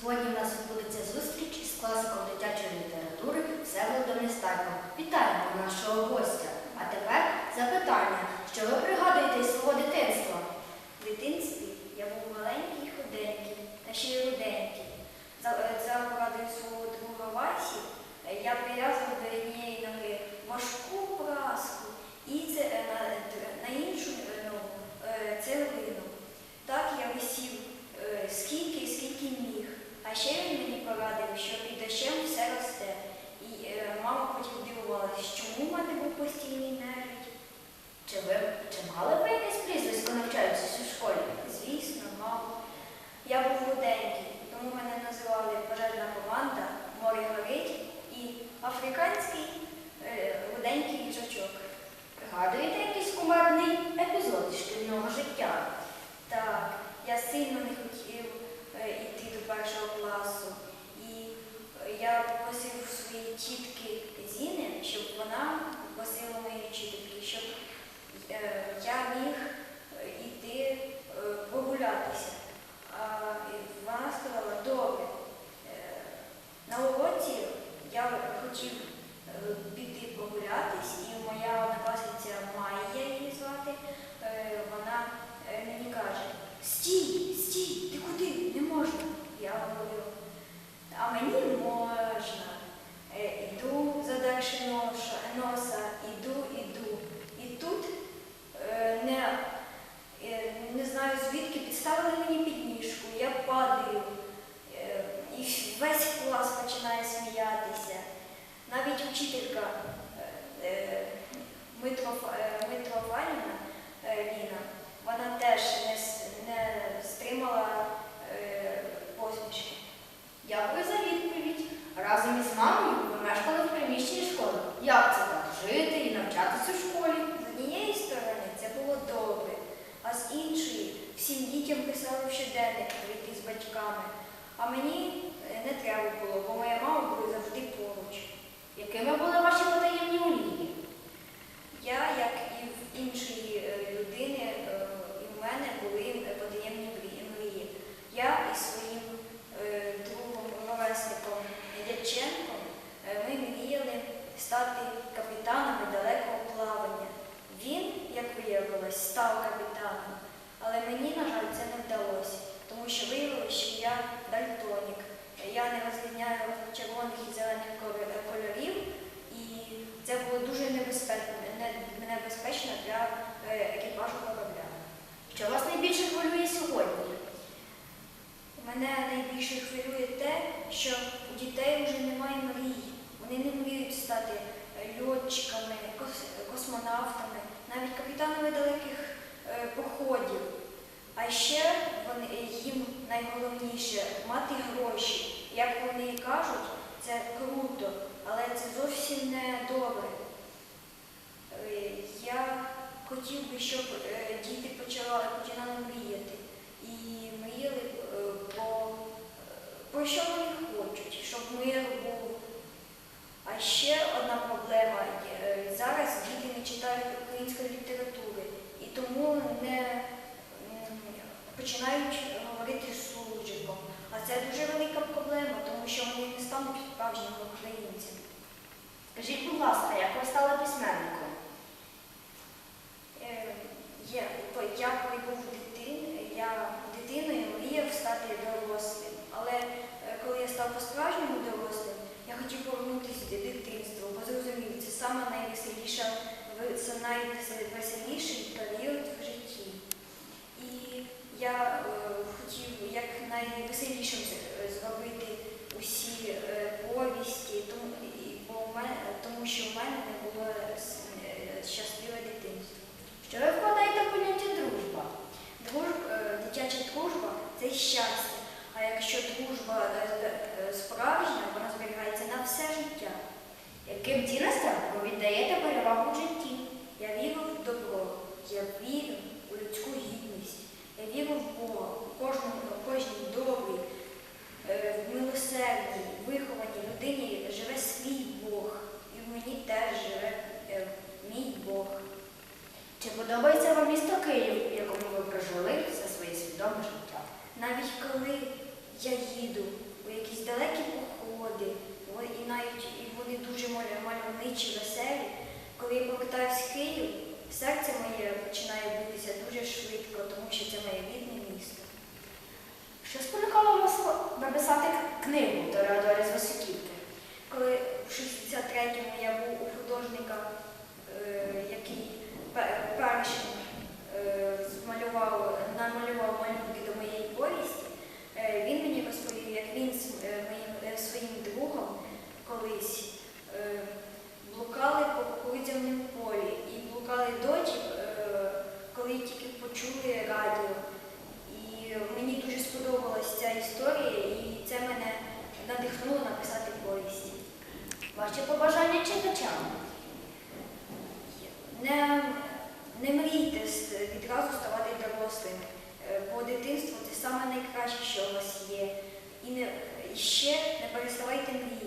Сьогодні у нас відбудеться зустріч із класиком дитячої літератури Всеволодом Нестайком. Вітаємо нашого гостя. А тепер запитання, що ви пригадуєте із свого дитинства? В дитинстві я був маленький і худенький, та ще й руденький. За, е, за порадою свого друга Васі е, я прив'язав до однієї ноги важку праску і це, е, на, на іншу е, ногу е, цеглину. Так я висів е, скільки, скільки міг. А ще він мені порадив, що під дощем все росте. І е, мама потім дивувалась, чому в мене був постійний нежить. Чи ви чи мали ви якесь прізвисько навчаючись у школі? Звісно, мав. Я був руденький, тому мене називали пожежна команда, море горить і африканський е, руденький їжачок. Пригадуєте якийсь кумедний епізод із шкільного життя? Так, я сильно не хотів е, йти до першого класу. І е, я попросив у своєї тітки Зіни, щоб вона попросила моєї вчительки, щоб е, я міг е, йти е, прогулятися. А і вона сказала, добре. Е, На уроці я хотів е, піти прогулятись, і моя однокласниця Майя її звати, е, вона е, мені каже, стій, стій, ти куди? Не можна. Я говорю, а мені можна. Е, Іду задальши ноша, носа, іду, іду. І тут е, не, е, не знаю звідки підставили мені підніжку, я падаю. Е, І весь клас починає сміятися. Навіть вчителька е, е, Митрофа- е, Ліна, вона теж не, стримала посмішки. Дякую за відповідь. Разом із мамою ви мешкали в приміщенні школи. Як це так? Жити і навчатися у школі? З однієї сторони це було добре, а з іншої всім дітям писали в щоденник прийти з батьками. А мені не треба було, бо моя мама була. Якими були ваші потаємні мрії? Я, як і в іншої е, людини, е, і в мене були е, потаємні мрії-. Я із своїм другом ровесником Дяченком ми мріяли стати капітанами далекого плавання. Він, як виявилось, став капітаном, але мені, на жаль, це не вдалося, тому що виявилося, що я дальтонік. Я не розрізняю червоних і зелених кольорів, і це було дуже небезпечно, для е, екіпажу корабля. Що вас найбільше хвилює сьогодні? Мене найбільше хвилює те, що у дітей вже немає мрій. Вони не мріють стати льотчиками, космонавтами, навіть капітанами далеких е, походів. А ще їм найголовніше мати гроші. Як вони кажуть, це круто, але це зовсім не добре. Е, Я щоб е, діти почали, починали мріяти. І мріяли е, про, про що вони хочуть, щоб мир був. А ще одна проблема. е, Зараз діти не читають української літератури і тому не починають говорити суржиком. А це дуже велика проблема, тому що вони не стануть справжніми українцями. Скажіть, будь ласка, як ви стали письменником? Е, Є, бо я коли був дитин, я дитиною мріяв стати дорослим. Але е, коли я став по-справжньому дорослим, я хотів до бо зрозумів, це саме найвеселіша, це найвеселіший період в житті. І я е, хотів як найвеселішим зробити усі е, повісті, тому, що в мене не було е, щасливе дитинство. Що ви вкладаєте поняття дружба? Друж, дитяча дружба це щастя. А якщо дружба справжня, все життя. Яким цінностям ви віддаєте перевагу в житті? Я вірю в добро, я вірю у людську гідність, я вірю в Бога, у кожному, у кожній добрій, е, в милосердній, вихованій людині живе свій Бог. І в мені теж живе е, мій Бог. Чи подобається вам місто Київ, в якому ви прожили все своє свідоме життя? Навіть коли я їду і навіть і вони дуже мальовничі, веселі. Коли я повертаюсь в Київ, серце моє починає битися дуже швидко, тому що це моє рідне місто. Що спонукало вас написати книгу? Почули радіо. І мені дуже сподобалася ця історія, і це мене надихнуло написати повісті. Ваші побажання читачам? Не, не мрійте відразу ставати дорослим, е, бо дитинство це саме найкраще, що у вас є. І, не, ще не переставайте мріяти.